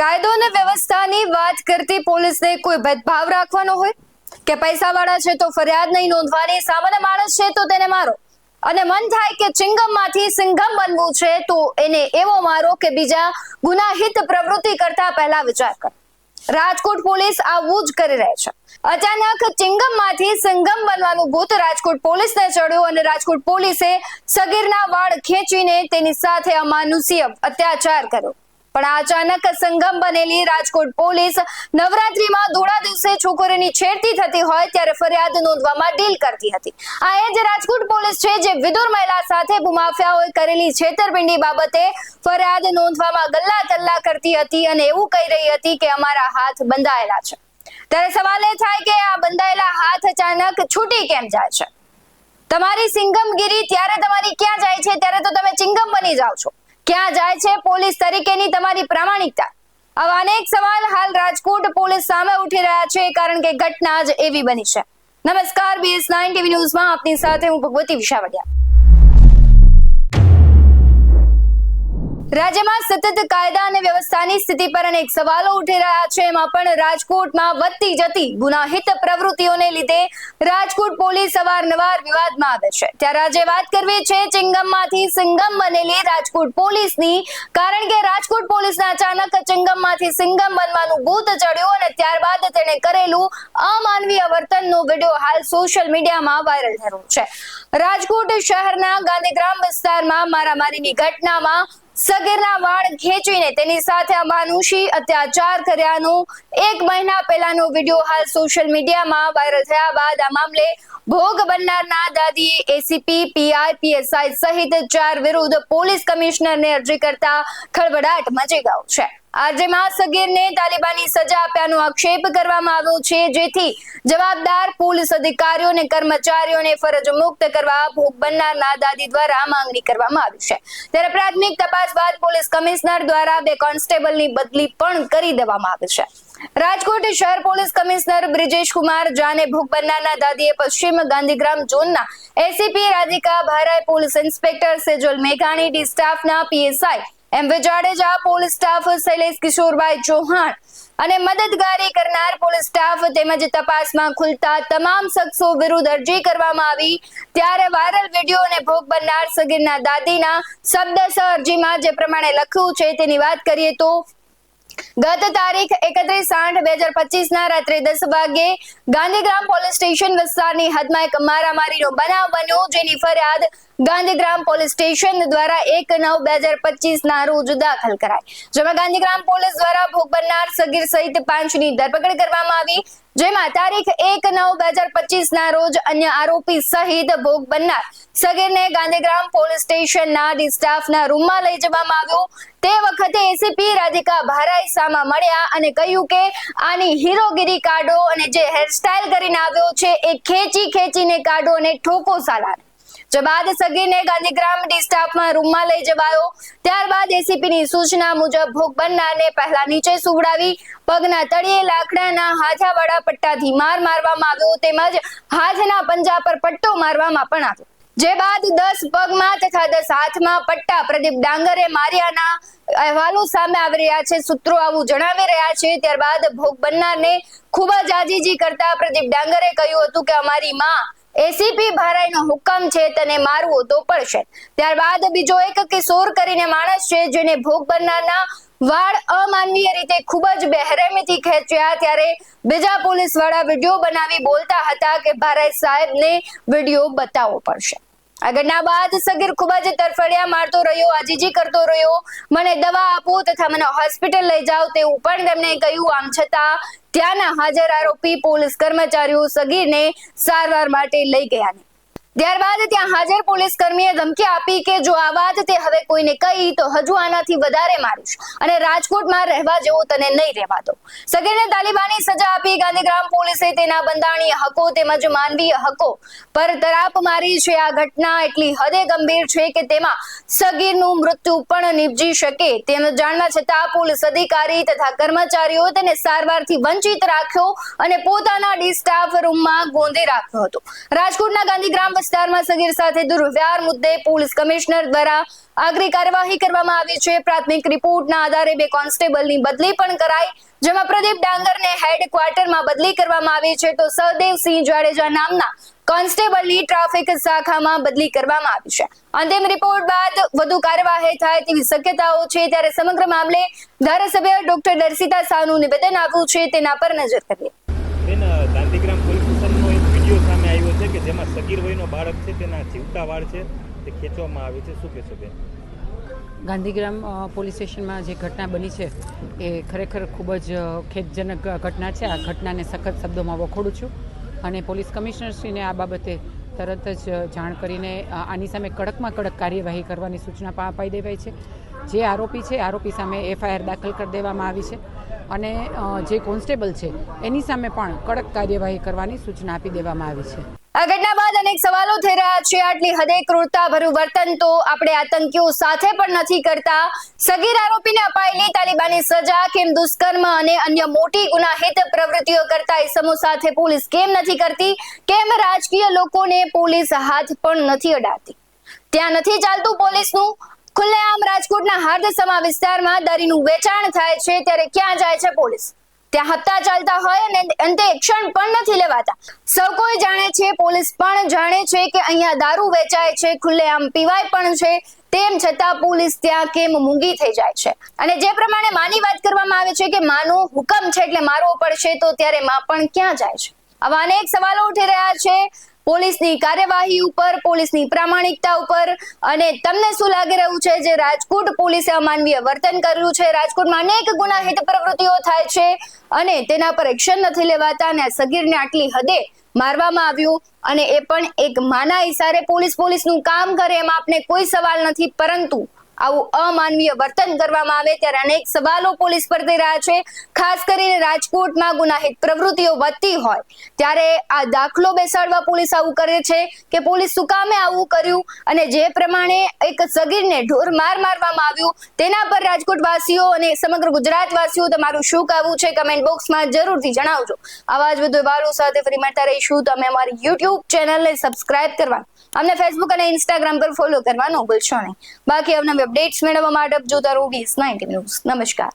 કાયદો અને વ્યવસ્થાની વાત કરતી પોલીસને કોઈ ભેદભાવ રાખવાનો હોય? કે પૈસાવાળા છે તો ફરિયાદ નહીં નોંધવાની, સામાન્ય માણસ છે તો તેને મારો. અને મન થાય કે ચિંગમમાંથી સિંઘમ બનવું છે તો એને એવો મારો કે બીજા ગુનાહિત પ્રવૃત્તિ કરતા પહેલા વિચાર કર. રાજકોટ પોલીસ આવું જ કરી રહી છે. અચાનક ચિંગમમાંથી સિંઘમ બનવાનું ભૂત રાજકોટ પોલીસને ચડ્યું અને રાજકોટ પોલીસે સગીરના વાળ ખેંચીને તેની સાથે અમાનુષીય અત્યાચાર કર્યો. પણ અચાનક સંગમ બનેલી રાજકોટ પોલીસ નવરાત્રીમાં ધોળા દિવસે છોકરીની છેડતી થતી હોય ત્યારે ફરિયાદ નોંધવામાં ડીલ કરતી હતી. આ એ જ રાજકોટ પોલીસ છે જે વિદુર મહિલા સાથે ભૂમાફિયાઓએ કરેલી છેતરપિંડી બાબતે ફરિયાદ નોંધવામાં ગલ્લા તલ્લા કરતી હતી અને એવું કહી રહી હતી કે અમારા હાથ બંધાયેલા છે. ત્યારે સવાલ એ થાય કે આ બંધાયેલા હાથ અચાનક છૂટી કેમ જાય છે? તમારી સિંગમગીરી ત્યારે તમારી ક્યાં જાય છે? ત્યારે તો તમે ચિંગમ બની જાઓ છો. ક્યાં જાય છે પોલીસ તરીકેની તમારી પ્રામાણિકતા? આવા અનેક સવાલ હાલ રાજકોટ પોલીસ સામે ઉઠી રહ્યા છે, કારણ કે ઘટના જ એવી બની છે. નમસ્કાર બીએસ નાઇન ટીવી ન્યૂઝમાં આપની સાથે હું ભગવતી વિશાવડિયા. રાજ્યમાં સતત કાયદા અને વ્યવસ્થાની સ્થિતિ પર અનેક સવાલો ઉઠી રહ્યા છે. એમાં પણ રાજકોટમાં વધતી જતી ગુનાહિત પ્રવૃત્તિઓને લીધે રાજકોટ પોલીસ અવારનવાર વિવાદમાં આવે છે. ત્યારે આજે વાત કરવી છે ચિંગમમાંથી. સિંગમ બનેલી રાજકોટ પોલીસની, કારણ કે રાજકોટ પોલીસના અચાનક ચિંગમમાંથી સિંગમ બનવાનું ભૂત ચડ્યું અને ત્યારબાદ તેણે કરેલું અમાનવીય વર્તનનો વીડિયો હાલ સોશિયલ મીડિયામાં વાયરલ થયો છે. રાજકોટ શહેરના ગાંધીગ્રામ વિસ્તારમાં મારામારીની ઘટનામાં સગીરના વાળ ખેંચીને તેની સાથે અમાનુષી અત્યાચાર કર્યાનો એક મહિના પહેલાનો વીડિયો હાલ સોશિયલ મીડિયામાં વાયરલ થયા બાદ આ મામલે ભોગ બનનારના દાદીએ એસીપી પીઆઈ પીએસઆઈ સહિત ચાર વિરુદ્ધ પોલીસ કમિશનરને અરજી કરતા ખળભળાટ મચી ગયો છે. આરજેમાં મહાસગીરને તાલિબાની સજા આપ્યાનો આક્ષેપ કરવામાં આવ્યો છે, જેથી જવાબદાર પોલીસ અધિકારીઓ અને કર્મચારીઓને ફરજ મુક્ત કરવા ભોગ બનનારના દાદી દ્વારા માંગણી કરવામાં આવી છે. ત્યારે પ્રાથમિક તપાસ બાદ પોલીસ કમિશનર દ્વારા બે કોન્સ્ટેબલની બદલી પણ કરી દેવામાં આવી છે. રાજકોટ શહેર પોલીસ કમિશનર બ્રિજેશ કુમાર જાને ભોગ બનનારના દાદીએ પશ્ચિમ ગાંધીગ્રામ ઝોનના ACP Radhika Bharai police inspector Sejal મેઘાણી ડી સ્ટાફના PSI M Jadeja police staff Shailesh Kishorbhai Chauhan અને મદદગારી કરનાર પોલીસ સ્ટાફ તેમજ તપાસમાં ખુલતા તમામ શખ્સો વિરુદ્ધ અરજી કરવામાં આવી. ત્યારે વાયરલ વીડિયો અને ભોગ બનનાર સગીરના દાદીના શબ્દશ અરજીમાં જે પ્રમાણે લખ્યું છે તેની વાત કરીએ તો ગત તારીખ એકત્રીસ આઠ બે હજાર પચીસ ના રાત્રે દસ વાગે ગાંધીગ્રામ પોલીસ સ્ટેશન વિસ્તારની હદમાં એક મારામારીનો બનાવ બન્યો. જેની ફરિયાદ ગાંધીગ્રામ પોલીસ સ્ટેશન દ્વારા એક નવ બે હજાર પચીસ ના રોજ દાખલ કરાઈ. જેમાં ગાંધીગ્રામ પોલીસ દ્વારા ભોગ બનનાર સગીર સહિત પાંચની ધરપકડ કરવામાં આવી. જેમાં તારીખ એક નવ બે હજાર પચીસ ના રોજ અન્ય આરોપી સહિત ભોગ બનનાર સગીરને ગાંધીગ્રામ પોલીસ સ્ટેશનના ડી સ્ટાફના રૂમમાં લઈ જવામાં આવ્યો. તે વખતે એસીપી રાધિકા ભારાઈ સામા મળ્યા અને કહ્યું કે આની હીરોગીરી કાઢો અને જે હેરસ્ટાઇલ કરીને આવ્યો છે એ ખેંચી ખેંચીને કાઢો અને ઠોકો સાલાને જે બાદ સગીરને ગાંધીગ્રામ ડિસ્ટાફમાં રૂમમાં લઈ જવાયો. ત્યારબાદ એસીપીની સૂચના મુજબ ભોગ બનનારને પહેલા નીચે સુવડાવી પગના તળિયે લાકડાના હાથાવાળા પટ્ટાથી માર મારવામાં આવ્યો તેમજ હાથના પંજા પર પટ્ટો મારવામાં પણ આવ્યો. જે બાદ દસ પગમાં તથા દસ હાથમાં પટ્ટા પ્રદીપ ડાંગરે માર્યાના અહેવાલો સામે આવી રહ્યા છે. સૂત્રો આવું જણાવી રહ્યા છે. ત્યારબાદ ભોગ બનનારને ખૂબ જ આજીજી કરતા પ્રદીપ ડાંગરે કહ્યું હતું કે અમારી માં એસીપી ભારાઈનો હુકમ છે તને મારવો તો પડશે. ત્યારબાદ બીજો એક કિશોર કરીને માણસ છે જેને ભોગ બનનારના વાળ અમાનવીય રીતે ખૂબ જ બેરહેમીથી ખેંચ્યા ત્યારે બીજા પોલીસવાળા વીડિયો બનાવી બોલતા હતા કે ભારાઈ સાહેબને વીડિયો બતાવવો પડશે. આ ઘટના બાદ સગીર ખૂબ જ તરફડિયા મારતો રહ્યો, આજીજી કરતો રહ્યો. મને દવા આપો તથા મને હોસ્પિટલ લઈ જાઓ તેવું પણ તેમણે કહ્યું. આમ છતાં ત્યાંના હાજર આરોપી પોલીસ કર્મચારીઓ સગીરને સારવાર માટે લઈ ગયા ત્યારબાદ ત્યાં હાજર પોલીસ કર્મીએ ધમકી આપી કે જો આ વાત તે હવે કોઈને કહી, તો હજુ આનાથી વધારે મારીશ અને રાજકોટમાં રહેવા જેવો તને નહીં રહેવા દો સગીરને તાલિબાની સજા આપી ગાંધીગ્રામ પોલીસે તેના બંધારણીય હકો તેમજ માનવીય હકો પર તરાપ મારી છે. આ ઘટના એટલી હદે ગંભીર છે કે તેમાં સગીરનું મૃત્યુ પણ નિપજી શકે. તેમ જાણવા છતાં પોલીસ અધિકારી તથા કર્મચારીઓ તેને સારવારથી વંચિત રાખ્યો અને પોતાના ડી સ્ટાફ રૂમમાં ગોંધી રાખ્યો હતો. રાજકોટના ગાંધીગ્રામ વિસ્તારમાં સગીર સાથે દુર્વ્યવહાર મુદ્દે પોલીસ કમિશનર દ્વારા આગરી કાર્યવાહી કરવામાં આવી છે. પ્રાથમિક રિપોર્ટના આધારે બે કોન્સ્ટેબલની બદલી પણ કરાઈ, જેમાં પ્રદીપ ડાંગરને હેડ ક્વાર્ટરમાં બદલી કરવામાં આવી છે. તો સહદેવસિંહ જાડેજા નામના કોન્સ્ટેબલની ટ્રાફિક શાખામાં બદલી કરવામાં આવી છે. અંતિમ રિપોર્ટ બાદ વધુ કાર્યવાહી થાય તેવી શક્યતાઓ છે. ત્યારે સમગ્ર મામલે ધારાસભ્ય ડોક્ટર દર્શિતા સાહનું નિવેદન આવ્યું છે. તેના પર નજર કરીએ બેન ગાંધીગ્રામ પોલીસ સ્ટેશનનો એક વીડિયો સામે આવ્યો છે કે જેમાં સગીર વયનો બાળક છે, તેના જીવતા વાળ છે, તે ખેંચવામાં આવે છે. શું કહેશો બેન? ગાંધીગ્રામ પોલીસ સ્ટેશનમાં જે ઘટના બની છે, એ ખરેખર ખૂબ જ ખેદજનક ઘટના છે. આ ઘટનાને સખત શબ્દોમાં વખોડું છું. અને પોલીસ કમિશનરશ્રીને આ બાબતે તરત જ જાણ કરીને આની સામે કડકમાં કડક કાર્યવાહી કરવાની સૂચના અપાઈ દેવાઈ છે. જે આરોપી છે, આરોપી સામે એફઆઈઆર દાખલ કરી દેવામાં આવી છે. અને જે કોન્સ્ટેબલ છે, એની સામે પણ કડક કાર્યવાહી કરવાની સૂચના આપી દેવામાં આવી છે. આ ઘટના બાદ અનેક સવાલો થઈ રહ્યા છે. આટલી હદે ક્રૂરતા ભર્યું વર્તન તો આપણે આતંકીઓ સાથે પણ નથી કરતા. સગીર આરોપીને અપાયેલી તાલિબાની સજા, કેમ દુષ્કર્મ અને અન્ય મોટી ગુનાહિત પ્રવૃત્તિઓ કરતા ઇસમો સાથે પોલીસ કેમ નથી કરતી? કેમ રાજકીય લોકોને પોલીસ હાથ પણ નથી અડાતી ત્યાં નથી ચાલતું પોલીસનું? ખુલ્લેઆમ રાજકોટના હાર્દસમા વિસ્તારમાં દરીનું વેચાણ થાય છે. ત્યારે ક્યાં જાય છે પોલીસ? ત્યાં હત્તા ચાલતા હોય અને અંતે એક્શન પણ નથી લેવાતા. સૌ કોઈ જાણે છે, પોલીસ પણ જાણે છે કે અહીંયા દારૂ વેચાય છે ખુલ્લેઆમ પીવાય પણ છે. તેમ છતાં પોલીસ ત્યાં કેમ મૂંગી થઈ જાય છે? અને જે પ્રમાણે માની વાત કરવામાં આવે છે કે માનો હુકમ છે એટલે મારવો પડશે, તો ત્યારે માં પણ ક્યાં જાય છે? આવા અનેક સવાલો ઉઠી રહ્યા છે. પોલીસની કાર્યવાહી ઉપર, પોલીસની પ્રામાણિકતા ઉપર અને તમને શું લાગી રહ્યું છે જે રાજકોટ પોલીસે અમાનવીય વર્તન કર્યું છે? રાજકોટમાં અનેક ગુનાહિત પ્રવૃત્તિઓ થાય છે અને તેના પર એક્શન નથી લેવાતા અને સગીરને આટલી હદે મારવામાં આવ્યું અને એ પણ એક માના ઇશારે પોલીસ પોલીસનું કામ કરે એમાં આપણે કોઈ સવાલ નથી, પરંતુ આવું અમાનવીય વર્તન કરવામાં આવે ત્યારે અનેક સવાલો પોલીસ પર થઈ રહ્યા છે. ખાસ કરીને રાજકોટમાં ગુનાહિત પ્રવૃત્તિઓ વધતી હોય ત્યારે આ દાખલો બેસાડવા પોલીસ આવું કરે છે કે પોલીસ શું કામે આવું કર્યું અને જે પ્રમાણે એક સગીરને ઢોર માર મારવામાં આવ્યું તેના પર રાજકોટ વાસીઓ અને સમગ્ર ગુજરાત વાસીઓ તમારું શું કહેવું છે? કમેન્ટ બોક્સમાં જરૂરથી જણાવજો. આવા જ વધુ વારો સાથે ફરી મળતા રહીશું. તમે અમારી યુટ્યુબ ચેનલને સબસ્ક્રાઇબ કરવાનું અમને ફેસબુક અને ઇન્સ્ટાગ્રામ પર ફોલો કરવાનું ભૂલશો નહીં. બાકી અવનવી અપડેટ્સ મેળવવા માટે જોતા રહો વીસ નાઇન્ટી ન્યૂઝ નમસ્કાર.